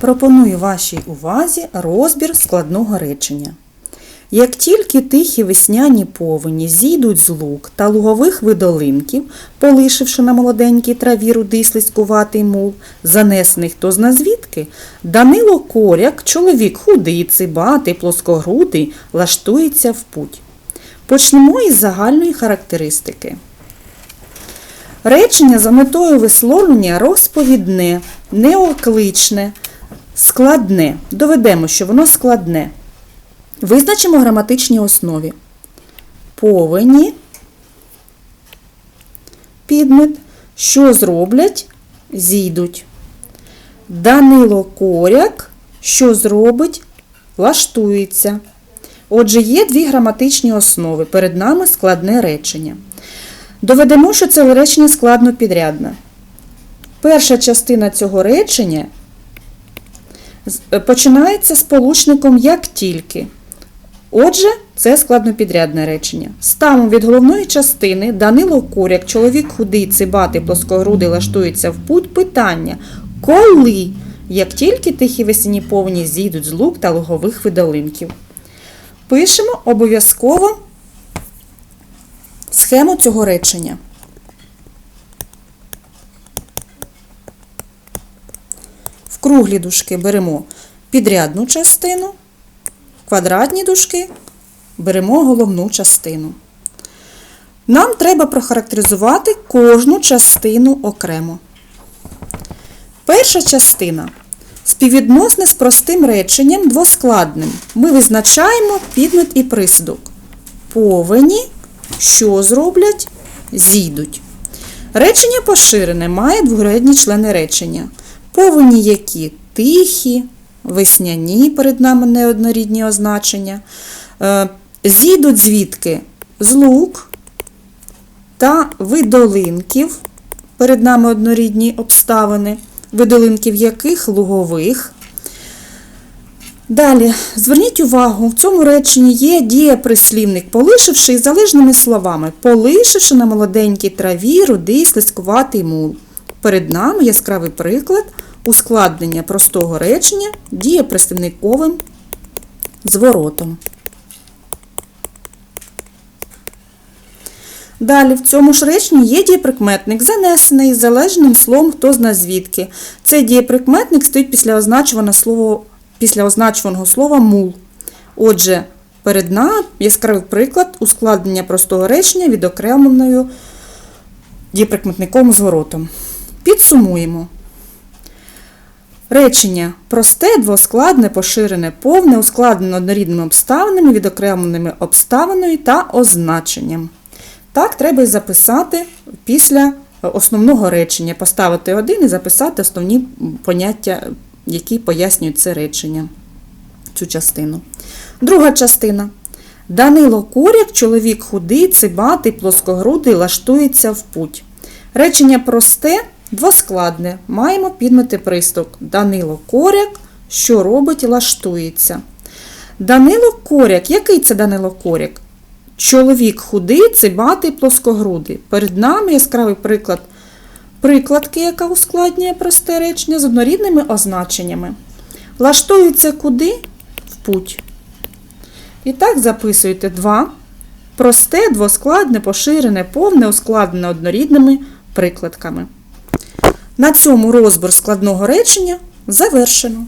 пропоную вашій увазі розбір складного речення. Як тільки тихі весняні повені зійдуть з лук та лугових видолинків, полишивши на молоденькій траві рудий слизькуватий мул, занесених хто зна звідки, Данило Коряк, чоловік худий, цибатий, плоскогрудий, лаштується в путь. Почнемо із загальної характеристики. Речення за метою висловлення розповідне, неокличне, складне. Доведемо, що воно складне. Визначимо граматичні основі. Повені, підмет, що зроблять, зійдуть. Данило Коряк, що зробить, лаштується. Отже, є дві граматичні основи. Перед нами складне речення. Доведемо, що це речення складно підрядне. Перша частина цього речення починається з получником як тільки. Отже, це складнопідрядне речення. Ставимо від головної частини Данило Коряк, чоловік худий, цибатий, плоскогрудий, лаштується в путь. Питання коли? Як тільки тихі весені повні зійдуть з лук та лугових видолинків. Пишемо обов'язково схему цього речення. Круглі дужки беремо підрядну частину, квадратні дужки беремо головну частину. Нам треба прохарактеризувати кожну частину окремо. Перша частина співвідносне з простим реченням двоскладним. Ми визначаємо підмет і присудок. Повені, що зроблять, зійдуть. Речення поширене має дворедні члени речення. Повені які тихі, весняні, перед нами неоднорідні означення. Е, Зійдуть звідки з лук та видолинків, перед нами однорідні обставини, видолинків яких лугових. Далі, зверніть увагу, в цьому реченні є дієприслівник, полишивши залежними словами, полишивши на молоденькій траві рудий слизькуватий мул. Перед нами яскравий приклад ускладнення простого речення дієприслівниковим зворотом. Далі в цьому ж реченні є дієприкметник, занесений залежним словом хто зна звідки. Цей дієприкметник стоїть після означуваного слова, після означуваного слова мул. Отже, перед нами яскравий приклад ускладнення простого речення відокремленою дієприкметниковим зворотом. Підсумуємо. Речення просте, двоскладне, поширене, повне, ускладнено однорідними обставинами, відокремленими обставиною та означенням. Так, треба і записати після основного речення, поставити один і записати основні поняття, які пояснюють це речення, цю частину. Друга частина. Данило Коряк, чоловік худий, цибатий, плоскогрудий, лаштується в путь. Речення просте, двоскладне. Маємо підмети приступ. Данило Коряк, що робить, лаштується. Данило Коряк. Який це Данило Коряк? Чоловік худий, цибатий, плоскогрудий. Перед нами яскравий приклад прикладки, яка ускладнює просте речення з однорідними означеннями. Лаштується куди? В путь. І так записуйте два. Просте, двоскладне, поширене, повне, ускладнене однорідними прикладками. На цьому розбір складного речення завершено.